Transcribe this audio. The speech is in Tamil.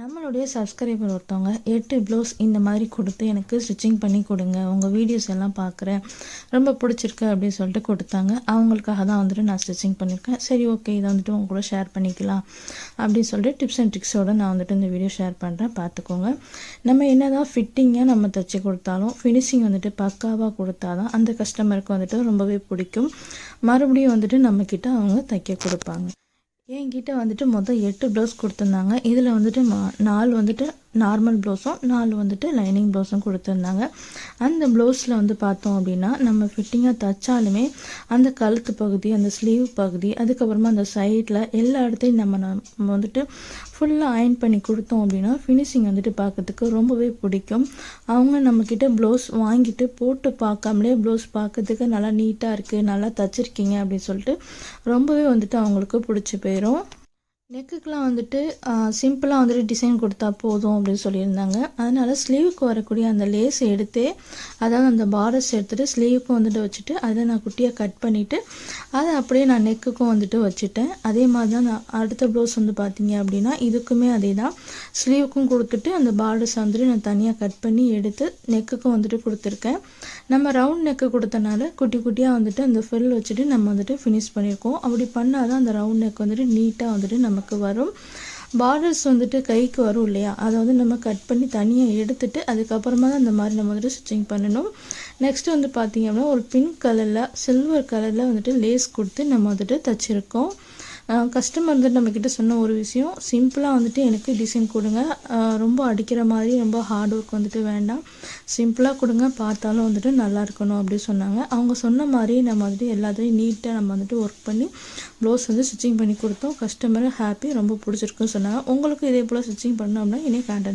நம்மளுடைய சப்ஸ்கிரைபர் ஒருத்தவங்க எட்டு ப்ளவுஸ் இந்த மாதிரி கொடுத்து எனக்கு ஸ்டிச்சிங் பண்ணி கொடுங்க. உங்கள் வீடியோஸ் எல்லாம் பார்க்குறேன் ரொம்ப பிடிச்சிருக்கு அப்படின்னு சொல்லிட்டு கொடுத்தாங்க. அவங்களுக்காக தான் வந்துட்டு நான் ஸ்டிச்சிங் பண்ணியிருக்கேன் சரி ஓகே இதை வந்துட்டு உங்க கூட ஷேர் பண்ணிக்கலாம் அப்படின்னு சொல்லிட்டு டிப்ஸ் அண்ட் ட்ரிக்ஸோடு நான் வந்துட்டு இந்த வீடியோ ஷேர் பண்ணுறேன் பார்த்துக்கோங்க. நம்ம என்ன தான் ஃபிட்டிங்காக நம்ம தைச்சி கொடுத்தாலும் ஃபினிஷிங் வந்துட்டு பக்காவாக கொடுத்தா தான் அந்த கஸ்டமருக்கு வந்துட்டு ரொம்பவே பிடிக்கும். மறுபடியும் வந்துட்டு நம்மக்கிட்ட அவங்க தைக்க கொடுப்பாங்க. என்கிட்ட வந்துட்டு மொத்தம் எட்டு ப்ளவுஸ் கொடுத்துருந்தாங்க. இதில் வந்துட்டு நாலு வந்துட்டு நார்மல் ப்ளவுஸும் நாலு வந்துட்டு லைனிங் ப்ளவுஸும் கொடுத்துருந்தாங்க. அந்த ப்ளவுஸில் வந்து பார்த்தோம் அப்படின்னா நம்ம ஃபிட்டிங்காக தைச்சாலுமே அந்த கழுத்து பகுதி அந்த ஸ்லீவ் பகுதி அதுக்கப்புறமா அந்த சைடில் எல்லா இடத்தையும் நம்ம நம்ம வந்துட்டு ஃபுல்லாக அயன் பண்ணி கொடுத்தோம் அப்படின்னா ஃபினிஷிங் வந்துட்டு பார்க்கறதுக்கு ரொம்பவே பிடிக்கும். அவங்க நம்மக்கிட்ட ப்ளவுஸ் வாங்கிட்டு போட்டு பார்க்காமலே ப்ளவுஸ் பார்க்கறதுக்கு நல்லா நீட்டாக இருக்குது நல்லா தச்சிருக்கீங்க அப்படின்னு சொல்லிட்டு ரொம்பவே வந்துட்டு அவங்களுக்கு பிடிச்சி போயிடும் நெக்குக்கெலாம் வந்துட்டு சிம்பிளாக வந்துட்டு டிசைன் கொடுத்தா போதும் அப்படின்னு சொல்லியிருந்தாங்க. அதனால் ஸ்லீவுக்கு வரக்கூடிய அந்த லேஸ் எடுத்து அதாவது அந்த பார்டர்ஸ் எடுத்துகிட்டு ஸ்லீவுக்கும் வந்துட்டு வச்சுட்டு அதை நான் குட்டியாக கட் பண்ணிவிட்டு அதை அப்படியே நான் நெக்குக்கும் வந்துட்டு வச்சுட்டேன். அதே மாதிரி தான் நான் அடுத்த ப்ளவுஸ் வந்து பார்த்தீங்க அப்படின்னா இதுக்குமே அதே தான் ஸ்லீவுக்கும் கொடுத்துட்டு அந்த பார்டர்ஸ் வந்துட்டு நான் தனியாக கட் பண்ணி எடுத்து நெக்குக்கும் வந்துட்டு கொடுத்துருக்கேன். நம்ம ரவுண்ட் நெக்கு கொடுத்தனால குட்டி குட்டியாக வந்துட்டு அந்த ஃபில் வச்சுட்டு நம்ம வந்துட்டு ஃபினிஷ் பண்ணியிருக்கோம். அப்படி பண்ணால் தான் அந்த ரவுண்ட் நெக் வந்துட்டு நீட்டாக வந்துட்டு நமக்கு வரும். பார்டர்ஸ் வந்துட்டு கைக்கு வரும் இல்லையா? அதை வந்து நம்ம கட் பண்ணி தனியாக எடுத்துட்டு அதுக்கப்புறமா தான் இந்த மாதிரி நம்ம வந்துட்டு ஸ்டிச்சிங் பண்ணணும். நெக்ஸ்ட் வந்து பார்த்திங்க அப்படின்னா ஒரு பிங்க் கலரில் சில்வர் கலரில் வந்துட்டு லேஸ் கொடுத்து நம்ம வந்துட்டு தைச்சிருக்கோம். கஸ்டமர் வந்துட்டு நம்மக்கிட்ட சொன்ன ஒரு விஷயம் சிம்பிளாக வந்துட்டு எனக்கு டிசைன் கொடுங்க. ரொம்ப அடிக்கிற மாதிரி ரொம்ப ஹார்ட் ஒர்க் வந்துட்டு வேண்டாம். சிம்பிளாக கொடுங்க பார்த்தாலும் வந்துட்டு நல்லா இருக்கணும் அப்படின்னு சொன்னாங்க. அவங்க சொன்ன மாதிரி நம்ம வந்துட்டு எல்லாத்தையும் நீட்டாக நம்ம வந்துட்டு ஒர்க் பண்ணி ப்ளவுஸ் வந்து ஸ்டிச்சிங் பண்ணி கொடுத்தோம். கஸ்டமரும் ஹாப்பி ரொம்ப பிடிச்சிருக்குன்னு சொன்னாங்க. உங்களுக்கு இதே போல் ஸ்டிச்சிங் பண்ணோம் அப்படின்னா இனி கான்டாக்ட்